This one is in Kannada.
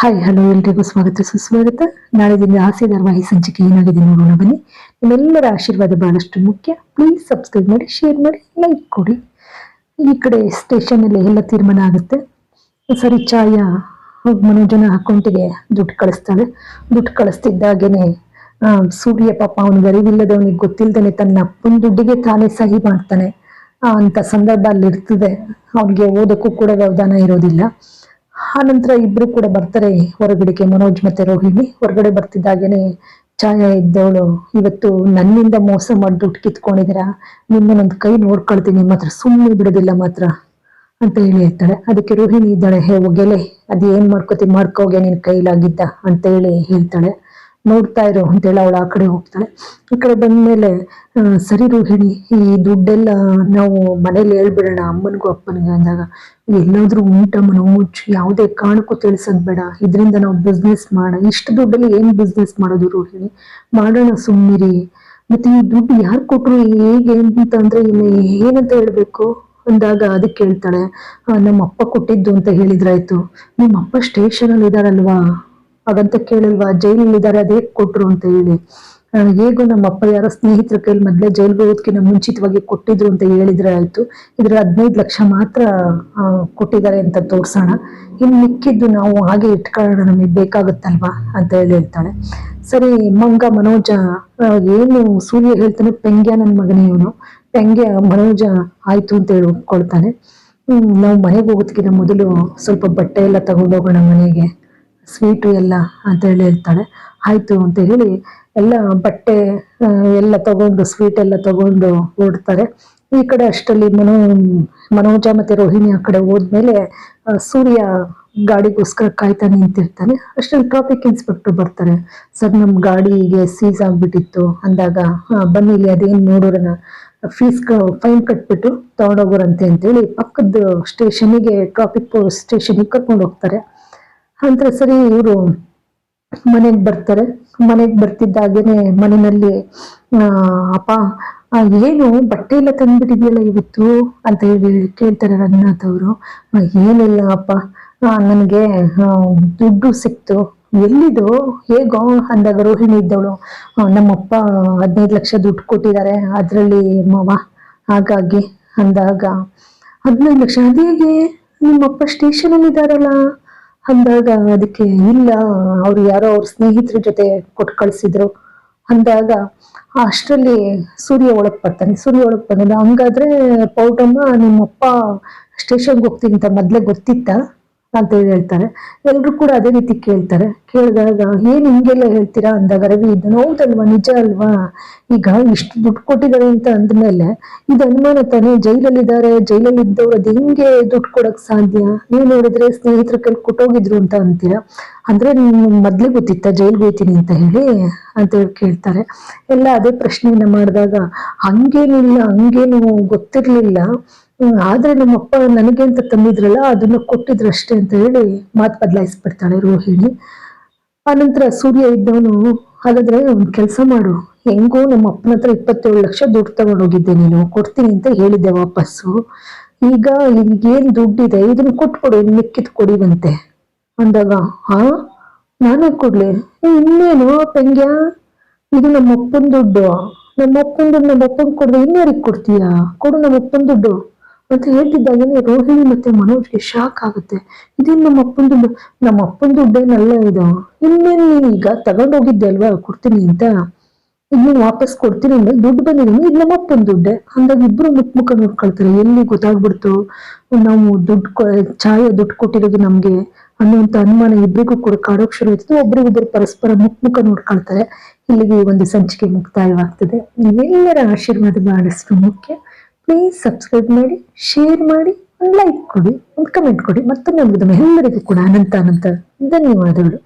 ಹಾಯ್ ಹಲೋ ಎಲ್ರಿಗೂ ಸ್ವಾಗತ, ಸುಸ್ವಾಗತ. ನಾಳೆ ದಿನ ಹಾಸ್ಯ ಧಾರವಾಹಿ ಸಂಚಿಕೆ ಏನಾಗಿದೆ ನೋಡೋಣ ಬನ್ನಿ. ನಿಮ್ಮೆಲ್ಲರ ಆಶೀರ್ವಾದ ಬಹಳಷ್ಟು ಮುಖ್ಯ. ಪ್ಲೀಸ್ ಸಬ್ಸ್ಕ್ರೈಬ್ ಮಾಡಿ ಶೇರ್ ಮಾಡಿ ಲೈಕ್ ಕೊಡಿ. ಈ ಕಡೆ ಸ್ಟೇಷನಲ್ಲಿ ಎಲ್ಲ ತೀರ್ಮಾನ ಆಗುತ್ತೆ. ಸರಿ, ಚಾಯ, ಮನೋಜನ ಅಕೌಂಟಿಗೆ ದುಡ್ಡು ಕಳಿಸ್ತಾಳೆ ದುಡ್ಡು ಕಳಿಸ್ತಿದ್ದಾಗೇನೆ ಸೂರ್ಯ ಪಾಪ ಅವನಿಗೆ ಅರಿವಿಲ್ಲದವನಿಗೆ ಗೊತ್ತಿಲ್ಲದೇ ತನ್ನ ಅಪ್ಪನ ದುಡ್ಡಿಗೆ ತಾನೇ ಸಹಿ ಮಾಡ್ತಾನೆ. ಅಂತ ಸಂದರ್ಭ ಅಲ್ಲಿ ಇರ್ತದೆ ಅವನಿಗೆ ಓದಕ್ಕೂ ಕೂಡ ವ್ಯವಧಾನ ಇರೋದಿಲ್ಲ. ಆನಂತರ ಇಬ್ರು ಕೂಡ ಬರ್ತಾರೆ ಹೊರಗಡೆಗೆ ಮನೋಜ್ ಮತ್ತೆ ರೋಹಿಣಿ. ಹೊರಗಡೆ ಬರ್ತಿದ್ದಾಗೇನೆ ಛಾಯಾ ಇದ್ದವಳು. ಇವತ್ತು ನನ್ನಿಂದ ಮೋಸ ಮಾಡಿ ದುಡ್ಡು ಕಿತ್ಕೊಂಡಿದ್ದೀರಾ ನಿಮ್ಮನ್ನೊಂದು ಕೈ ನೋಡ್ಕೊಳ್ತೀನಿ ಮಾತ್ರ ಸುಮ್ಮನೆ ಬಿಡೋದಿಲ್ಲ ಮಾತ್ರ ಅಂತ ಹೇಳಿ ಹೇಳ್ತಾಳೆ. ಅದಕ್ಕೆ ರೋಹಿಣಿ ಇದ್ದಾಳೆ, ಹೇ ಹೋಗೆಲೆ ಅದು ಏನ್ ಮಾಡ್ಕೋತಿ ಮಾಡ್ಕೋಗೆ ನಿನ್ ಕೈಲಾಗಿದ್ದ ಅಂತ ಹೇಳಿ ಹೇಳ್ತಾಳೆ. ನೋಡ್ತಾ ಇರು ಅಂತೇಳಿ ಅವಳು ಆ ಕಡೆ ಹೋಗ್ತಾಳೆ. ಈ ಕಡೆ ಬಂದ್ಮೇಲೆ ಸರಿ ರೋಹಿಣಿ, ಈ ದುಡ್ಡೆಲ್ಲ ನಾವು ಮನೇಲಿ ಹೇಳ್ಬಿಡೋಣ, ಅಮ್ಮನಿಗೂ ಅಪ್ಪನಿಗೆ ಅಂದಾಗ, ಎಲ್ಲಾದ್ರೂ ಉಂಟ ಮನೋಜ್ ಯಾವುದೇ ಕಾರಣಕ್ಕೂ ತಿಳಿಸೋದ್ ಬೇಡ. ಇದರಿಂದ ನಾವು ಬಿಸ್ನೆಸ್ ಮಾಡ, ಇಷ್ಟು ದುಡ್ಡಲ್ಲಿ ಏನ್ ಬಿಸ್ನೆಸ್ ಮಾಡೋದು ರೋಹಿಣಿ? ಮಾಡೋಣ ಸುಮ್ಮಿರಿ ಮತ್ತೆ ಈ ದುಡ್ಡು ಯಾರು ಕೊಟ್ಟರು ಹೇಗೆ ಅಂತ ಅಂದ್ರೆ ಇನ್ನು ಏನಂತ ಹೇಳ್ಬೇಕು? ಅಂದಾಗ ಅದಕ್ಕೆ ಹೇಳ್ತಾಳೆ ನಮ್ಮ ಅಪ್ಪ ಕೊಟ್ಟಿದ್ದು ಅಂತ ಹೇಳಿದ್ರಾಯ್ತು. ನಿಮ್ಮ ಅಪ್ಪ ಸ್ಟೇಷನ್ ಅಲ್ಲಿ ಇದಾರಲ್ವಾ ಹಾಗಂತ ಕೇಳಲ್ವಾ? ಜೈಲಲ್ಲಿ ಇದ್ದಾರೆ, ಅದೇ ಕೊಟ್ರು ಅಂತ ಹೇಳಿ. ಹೇಗೋ ನಮ್ಮ ಅಪ್ಪ ಯಾರೋ ಸ್ನೇಹಿತರ ಕೈಲಿ ಮೊದ್ಲೇ ಜೈಲ್ಗೆ ಹೋಗೋದಕ್ಕಿಂತ ಮುಂಚಿತವಾಗಿ ಕೊಟ್ಟಿದ್ರು ಅಂತ ಹೇಳಿದ್ರೆ ಆಯ್ತು. ಇದ್ರ ಹದಿನೈದು ಲಕ್ಷ ಮಾತ್ರ ಕೊಟ್ಟಿದ್ದಾರೆ ಅಂತ ತೋರ್ಸೋಣ. ಇನ್ನು ಮಿಕ್ಕಿದ್ದು ನಾವು ಹಾಗೆ ಇಟ್ಕೊಳ್ಳೋಣ, ನಮಗೆ ಬೇಕಾಗುತ್ತಲ್ವಾ ಅಂತ ಹೇಳಿ ಹೇಳ್ತಾಳೆ. ಸರಿ, ಮಂಗ ಮನೋಜ ಏನು ಸೂರ್ಯ ಹೇಳ್ತಾನೆ, ಪೆಂಗ್ಯ ನನ್ನ ಮಗನೇ ಇವನು. ಪೆಂಗ್ಯ, ಮನೋಜ ಆಯ್ತು ಅಂತ ಹೇಳಿ ಒಪ್ಕೊಳ್ತಾನೆ ನಾವು ಮನೆಗೆ ಹೋಗೋದಕ್ಕಿಂತ ಮೊದಲು ಸ್ವಲ್ಪ ಬಟ್ಟೆ ಎಲ್ಲ ತಗೊಂಡೋಗೋಣ ಮನೆಗೆ. ಸ್ವೀಟು ಎಲ್ಲ ಅಂತ ಹೇಳಿ ಹೇಳ್ತಾಳೆ. ಆಯ್ತು ಅಂತ ಹೇಳಿ ಎಲ್ಲ ಬಟ್ಟೆ ಎಲ್ಲ ತಗೊಂಡು ಸ್ವೀಟ್ ಎಲ್ಲ ತಗೊಂಡು ಓಡ್ತಾರೆ ಈ ಕಡೆ ಅಷ್ಟರಲ್ಲಿ ಮನೋ ಮನೋಜ ಮತ್ತು ರೋಹಿಣಿ ಆ ಕಡೆ ಹೋದ್ಮೇಲೆ ಸೂರ್ಯ ಗಾಡಿಗೋಸ್ಕರ ಕಾಯ್ತಾ ನಿಂತಿರ್ತಾನೆ ಅಷ್ಟರಲ್ಲಿ ಟ್ರಾಫಿಕ್ ಇನ್ಸ್ಪೆಕ್ಟರ್ ಬರ್ತಾರೆ. ಸರ್ ನಮ್ಮ ಗಾಡಿಗೆ ಸೀಸ್ ಆಗ್ಬಿಟ್ಟಿತ್ತು. ಅಂದಾಗ "ಹಾ, ಬನ್ನಿ ಇಲ್ಲಿ ಅದೇನು ನೋಡೋಣ ಫೀಸ್ ಫೈನ್ ಕಟ್ಬಿಟ್ಟು ತಗೊಂಡೋಗೋರಂತೆ ಅಂತೇಳಿ ಪಕ್ಕದ ಸ್ಟೇಷನಿಗೆ ಟ್ರಾಫಿಕ್ ಸ್ಟೇಷನಿಗೆ ಕರ್ಕೊಂಡು ಹೋಗ್ತಾರೆ ಅಂತ ಸರಿ ಇವರು ಮನೆಗೆ ಬರ್ತಾರೆ. ಮನೆಗೆ ಬರ್ತಿದ್ದಾಗೇನೆ ಮನೆಯಲ್ಲಿ ಆ, ಅಪ್ಪ ಏನು ಬಟ್ಟೆ ಎಲ್ಲ ತಂದ್ಬಿಟ್ಟಿದ್ಯಲ್ಲ ಇವತ್ತು ಅಂತ ಹೇಳಿ ಕೇಳ್ತಾರೆ ರಂಗನಾಥ್ ಅವರು. ಏನಿಲ್ಲ ಅಪ್ಪ. ನನಗೆ ದುಡ್ಡು ಸಿಕ್ತು. ಎಲ್ಲಿದು? ಹೇಗೋ ಅಂದಾಗ ರೋಹಿಣಿ ಇದ್ದವಳು. ನಮ್ಮಪ್ಪ ಹದಿನೈದು ಲಕ್ಷ ದುಡ್ಡು ಕೊಟ್ಟಿದ್ದಾರೆ. ಅದರಲ್ಲಿ ಮಾವ ಹಾಗಾಗಿ ಅಂದಾಗ ಹದಿನೈದು ಲಕ್ಷ. ಅದೇಗೆ? ನಿಮ್ಮಪ್ಪ ಸ್ಟೇಷನಲ್ಲಿ ಇದ್ದಾರಲ್ಲ ಅಂದಾಗ ಅದಕ್ಕೆ ಇಲ್ಲ, ಅವ್ರು ಯಾರೋ ಅವ್ರ ಸ್ನೇಹಿತರ ಜೊತೆ ಕೊಟ್ಟು ಕಳಿಸಿದ್ರು. ಅಂದಾಗ ಅಷ್ಟರಲ್ಲಿ ಸೂರ್ಯ ಒಳಗ್ ಬರ್ತಾನೆ. ಸೂರ್ಯ ಒಳಗ್ ಬಂದ ಹಂಗಾದ್ರೆ ಪೌಟಮ್ಮ ನಿಮ್ಮಪ್ಪ ಸ್ಟೇಷನ್ಗೆ ಹೋಗ್ತೀನಿ ಅಂತ ಮೊದ್ಲೇ ಗೊತ್ತಿತ್ತ? ಅಂತ ಹೇಳಿ ಹೇಳ್ತಾರೆ. ಎಲ್ರು ಕೂಡ ಅದೇ ರೀತಿ ಕೇಳ್ತಾರೆ. ಕೇಳಿದಾಗ, ಏನ್ ಹಿಂಗೆಲ್ಲ ಹೇಳ್ತೀರಾ? ಅಂದಾಗ, ರವಿ, ಇದು ಹೌದಲ್ವಾ ನಿಜ ಅಲ್ವಾ? ಈಗ ಇಷ್ಟು ದುಡ್ಡು ಕೊಟ್ಟಿದ್ದಾರೆ ಅಂತ ಅಂದ್ಮೇಲೆ, ಇದು ಅನುಮಾನ ತಾನೇ? ಜೈಲಲ್ಲಿ ಇದ್ದವ್ರು ಅದು ಹೆಂಗೆ ದುಡ್ಡು ಕೊಡಕ್ ಸಾಧ್ಯ? ನೀವು ನೋಡಿದ್ರೆ ಸ್ನೇಹಿತರ ಕೈಲಿ ಕೊಟ್ಟೋಗಿದ್ರು ಅಂತ ಅಂತೀರಾ? ಅಂದ್ರೆ ನೀನು ಮೊದ್ಲೇ ಗೊತ್ತಿತ್ತ, ಜೈಲ್ಗೆ ಹೋಗ್ತೀನಿ ಅಂತ ಹೇಳಿ ಅಂತ ಹೇಳಿ ಕೇಳ್ತಾರೆ. ಎಲ್ಲ ಅದೇ ಪ್ರಶ್ನೆಯನ್ನ ಮಾಡಿದಾಗ, ಹಂಗೇನಿಲ್ಲ, ಹಂಗೇನು ಗೊತ್ತಿರ್ಲಿಲ್ಲ. ಆದ್ರೆ ನಮ್ಮಪ್ಪ ನನಗೆ ಅಂತ ತಂದಿದ್ರಲ್ಲ, ಅದನ್ನ ಕೊಟ್ಟಿದ್ರಷ್ಟೇ ಅಂತ ಹೇಳಿ ಮಾತು ಬದಲಾಯಿಸ್ಬಿಡ್ತಾಳೆ ರೋಹಿಣಿ. ಆನಂತರ ಸೂರ್ಯ ಇದ್ದವನು, ಹಾಗಾದ್ರೆ ಒಂದ್ ಕೆಲಸ ಮಾಡು. ಹೆಂಗೋ ನಮ್ಮ ಅಪ್ಪನ ಹತ್ರ ಇಪ್ಪತ್ತೇಳು ಲಕ್ಷ ದುಡ್ಡು ತಗೊಂಡೋಗಿದ್ದೆ ನೀನು. ಕೊಡ್ತೀನಿ ಅಂತ ಹೇಳಿದ್ದೆ ವಾಪಸ್ಸು. ಈಗ ಈಗೇನ್ ದುಡ್ಡಿದೆ, ಇದನ್ನು ಕೊಟ್ಕೊಡು ಇನ್ ಮಿಕ್ಕಿದ್ ಕೊಡಿವಂತೆ ಅಂದಾಗ, ಹಾ? ನಾನೇ ಕೊಡ್ಲಿ. ಇನ್ನೇನು? ತಂಗ್ಯ? ಇದು ನಮ್ಮ ಅಪ್ಪನ ದುಡ್ಡು. ನಮ್ಮ ಅಪ್ಪನ ದುಡ್ಡು ನಮ್ಮ ಕೊಡ್ದೆ. ಇನ್ಯಾರಿಗೆ ಕೊಡ್ತೀಯಾ? ಕೊಡು ನಮ್ಮ ಅಪ್ಪನ ದುಡ್ಡು. ಅಂತ ಹೇಳ್ತಿದ್ದಾಗೇನೆ ರೋಹಿಣಿ ಮತ್ತೆ ಮನೋಜ್ಗೆ ಶಾಕ್ ಆಗುತ್ತೆ. ಇದೇನ್ ನಮ್ಮ ಅಪ್ಪನ ದುಡ್ಡು? ನಮ್ಮ ಅಪ್ಪನ ದುಡ್ಡೇನಲ್ಲ ಇದು. ಇನ್ನೇನ್ ನೀನ್ ಈಗ ತಗೊಂಡೋಗಿದ್ದೆ ಅಲ್ವಾ? ಕೊಡ್ತೀನಿ ಅಂತ. ಇನ್ನು ವಾಪಸ್ ಕೊಡ್ತೀನಿ ಅಂದ್ರೆ ದುಡ್ಡು ಬಂದಿದೆ. ಇದು ನಮ್ಮ ಅಪ್ಪನ ದುಡ್ಡೆ? ಅಂದಾಗ ಇಬ್ರು ಮುಖ ಮುಖ ನೋಡ್ಕೊಳ್ತಾರೆ. ಎಲ್ಲಿ ಗೊತ್ತಾಗ್ಬಿಡ್ತು? ನಾವು ದುಡ್ಡು ಚಾಯ, ದುಡ್ಡು ಕೊಟ್ಟಿರೋದು ನಮ್ಗೆ. ಅನ್ನುವಂತ ಅನುಮಾನ ಇಬ್ಬರಿಗೂ ಕೂಡ ಕಾಡೋಕ್ ಶುರು ಆಯ್ತದೆ. ಒಬ್ರಿಗೊಬ್ರು ಪರಸ್ಪರ ಮುಖ ಮುಖ ನೋಡ್ಕೊಳ್ತಾರೆ. ಇಲ್ಲಿಗೆ ಈ ಒಂದು ಸಂಚಿಕೆ ಮುಕ್ತಾಯವಾಗ್ತದೆ. ನೀವೆಲ್ಲರ ಆಶೀರ್ವಾದ ಬಹಳಷ್ಟು ಮುಖ್ಯ. ಪ್ಲೀಸ್ ಸಬ್ಸ್ಕ್ರೈಬ್ ಮಾಡಿ ಶೇರ್ ಮಾಡಿ, ಒಂದು ಲೈಕ್ ಕೊಡಿ, ಒಂದು ಕಮೆಂಟ್ ಕೊಡಿ. ಮತ್ತೊಮ್ಮೆ ಎಲ್ಲರಿಗೂ ಕೂಡ ಅನಂತ ಅನಂತ ಧನ್ಯವಾದಗಳು.